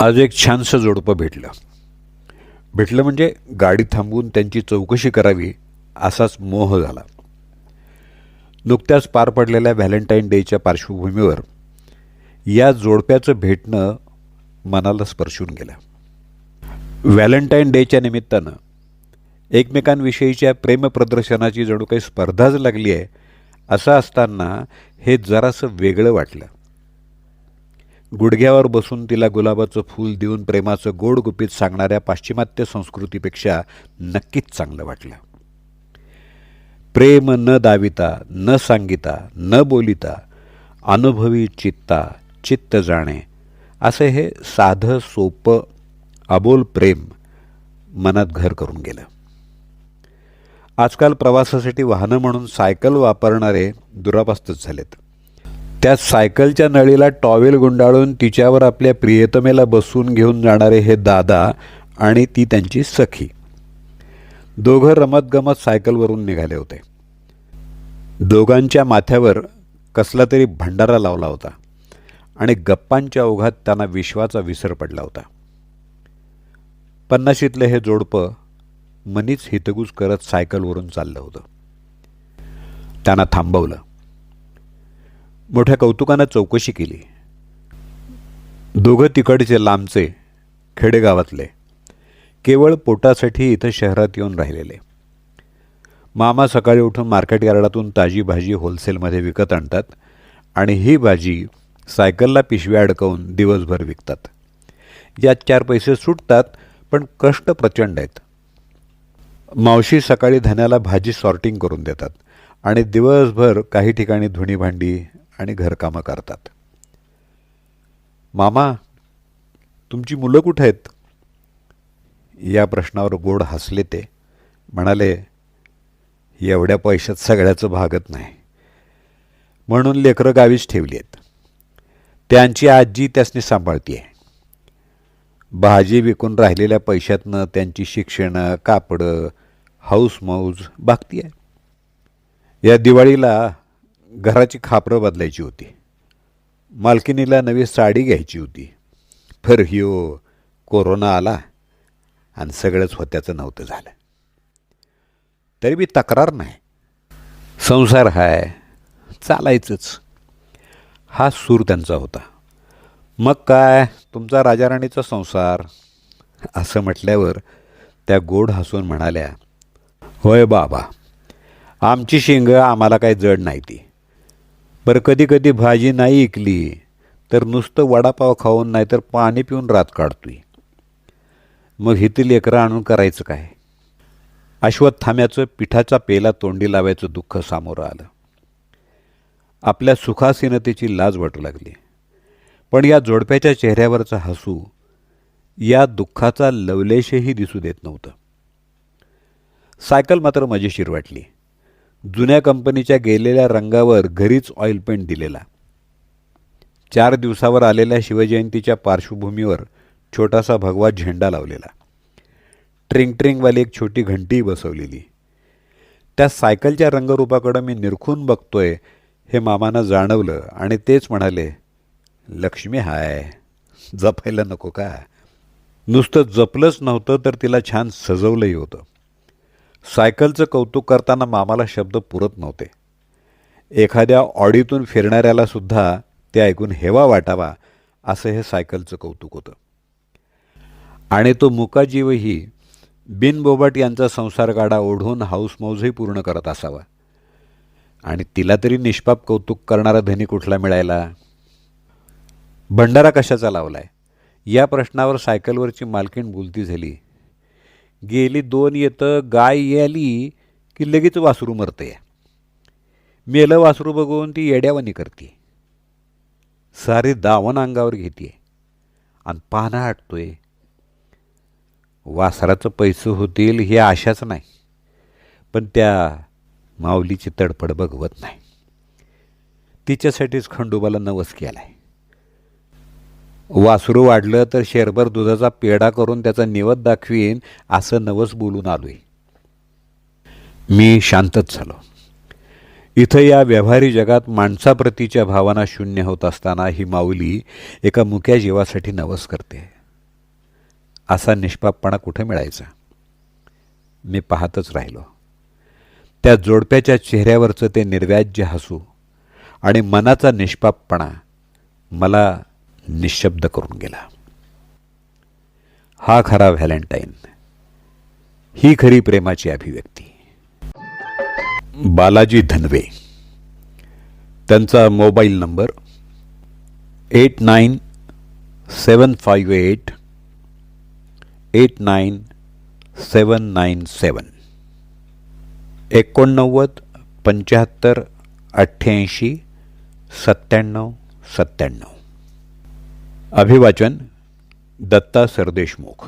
आज एक छानसं जोडपं भेटलं. भेटलं म्हणजे गाडी थांबवून त्यांची चौकशी करावी असाच मोह झाला. नुकत्याच पार पडलेल्या व्हॅलेंटाईन डेच्या पार्श्वभूमीवर या जोडप्याचं भेटणं मनाला स्पर्शून गेलं. व्हॅलेंटाईन डेच्या निमित्तानं एकमेकांविषयीच्या प्रेमप्रदर्शनाची जणू काही स्पर्धाच लागली आहे असं असताना हे जरासं वेगळं वाटलं. गुडघ्यावर बसून तिला गुलाबाचं फूल देऊन प्रेमाचं गोड गुपित सांगणाऱ्या पाश्चिमात्य संस्कृतीपेक्षा नक्कीच चांगलं वाटलं. प्रेम न दाविता न सांगिता न बोलिता अनुभवी चित्ता चित्त जाणे असं हे साधं सोपं अबोल प्रेम मनात घर करून गेलं. आजकाल प्रवासासाठी वाहनं म्हणून सायकल वापरणारे दुरापास्तच झालेत. त्या सायकलच्या नळीला टॉवेल गुंडाळून तिच्यावर आपल्या प्रियतमेला बसून घेऊन जाणारे हे दादा आणि ती त्यांची सखी. दोघं रमतगमत सायकलवरून निघाले होते. दोघांच्या माथ्यावर कसला तरी भंडारा लावला होता आणि गप्पांच्या ओघात त्यांना विश्वाचा विसर पडला होता. पन्नाशीतलं हे जोडपं मनीच हितगुज करत सायकलवरून चाललं होतं. त्यांना थांबवलं. मोठ्या कौतुकानं चौकशी केली. दोघं तिकडचे लांबचे खेडेगावातले. केवळ पोटासाठी इथं शहरात येऊन राहिलेले. मामा सकाळी उठून मार्केट यार्डातून ताजी भाजी होलसेलमध्ये विकत आणतात आणि ही भाजी सायकलला पिशव्या अडकवून दिवसभर विकतात. यात चार पैसे सुटतात पण कष्ट प्रचंड आहेत. मावशी सकाळी धन्याला भाजी सॉर्टिंग करून देतात आणि दिवसभर काही ठिकाणी धुणी भांडी आणि घरकामं करतात. मामा तुमची मुलं कुठं आहेत? या प्रश्नावर गोड हसले ते. म्हणाले एवढ्या पैशात सगळ्याचं भागत नाही. म्हणून लेकरं गावीच ठेवली आहेत. त्यांची आजी त्यासनी आहे भाजी विकून राहिलेल्या पैशातनं त्यांची शिक्षणं कापडं हाऊस मौज बागती आहे या दिवाळीला घराची खापरं बदलायची होती. मालकिनीला नवी साडी घ्यायची होती. फर ह्यो कोरोना आला आणि सगळंच होत्याचं नव्हतं झालं. तरी बी तक्रार नाही. संसार हाय चालायचंच. हा सूर त्यांचा होता. मग काय तुमचा राजाराणीचा संसार? असं म्हटल्यावर त्या गोड हसून म्हणाल्या होय बाबा आमची शिंग आम्हाला काही जड नाही ती. बरं कधी कधी भाजी नाही ऐकली तर नुसतं वडापाव खाऊन नाहीतर पाणी पिऊन रात काढतोय. मग हिथं लेकरं आणून करायचं काय? अश्वत्थाम्याचं पिठाचा पेला तोंडी लावायचं दुःख सामोरं आलं. आपल्या सुखासीनतेची लाज वाटू लागली. पण या जोडप्याच्या चेहऱ्यावरचा हसू या दुःखाचा लवलेशही दिसू देत नव्हतं. सायकल मात्र मजेशीर वाटली. जुन्या कंपनीच्या गेलेल्या रंगावर घरीच ऑइल पेंट दिलेला. चार दिवसावर आलेल्या शिवजयंतीच्या पार्श्वभूमीवर छोटासा भगवा झेंडा लावलेला. ट्रिंग ट्रिंगवाली एक छोटी घंटी बसवलेली. त्या सायकलच्या रंगरूपाकडं मी निरखून बघतोय हे मामानं जाणवलं आणि तेच म्हणाले लक्ष्मी हाय जपायला नको का? नुसतं जपलंच नव्हतं तर तिला छान सजवलंही होतं. सायकलचं कौतुक करताना मामाला शब्द पुरत नव्हते. एखाद्या ऑडीतून फिरणाऱ्यालासुद्धा ते ऐकून हेवा वाटावा असं हे सायकलचं कौतुक होतं. आणि तो मुकाजीवही बिनबोबाट यांचा संसार गाडा ओढून हाऊस मौजही पूर्ण करत असावा. आणि तिला तरी निष्पाप कौतुक करणारा धनी कुठला मिळायला? भंडारा कशाचा लावलाय? या प्रश्नावर सायकलवरची मालकीण बोलती झाली गेली दोन येतं गाय याली की लगेच वासरू मरते. मेलं वासरू बघून ती येड्यावानी करते. सारी दावण अंगावर घेते. आणि पानं आटतोय. वासराचं पैसे होतील ही आशाच नाही. पण त्या माऊलीची तडफड बघवत नाही. तिच्यासाठीच खंडोबाला नवस केला आहे वासरू वाढलं तर शेरभर दुधाचा पेढा करून त्याचा निवत दाखवीन असं नवस बोलून आलोय. मी शांतच झालो. इथं या व्यवहारी जगात माणसाप्रतीच्या भावना शून्य होत असताना ही माऊली एका मुक्या जीवासाठी नवस करते. असा निष्पापपणा कुठं मिळायचा? मी पाहतच राहिलो. त्या जोडप्याच्या चेहऱ्यावरचं ते निर्व्याज्य हसू आणि मनाचा निष्पापपणा मला निशब्द करून गेला. हा खरा व्हॅलेंटाईन. ही खरी प्रेमाची अभिव्यक्ती. बालाजी धनवे. त्यांचा mobile number eight nine seven five eight eight nine seven nine seven. एकोणनव्वद पंच्याहत्तर अठ्ठ्याऐंशी सत्त्याण्णव सत्त्याण्णव. अभिवाचन दत्ता सरदेशमुख.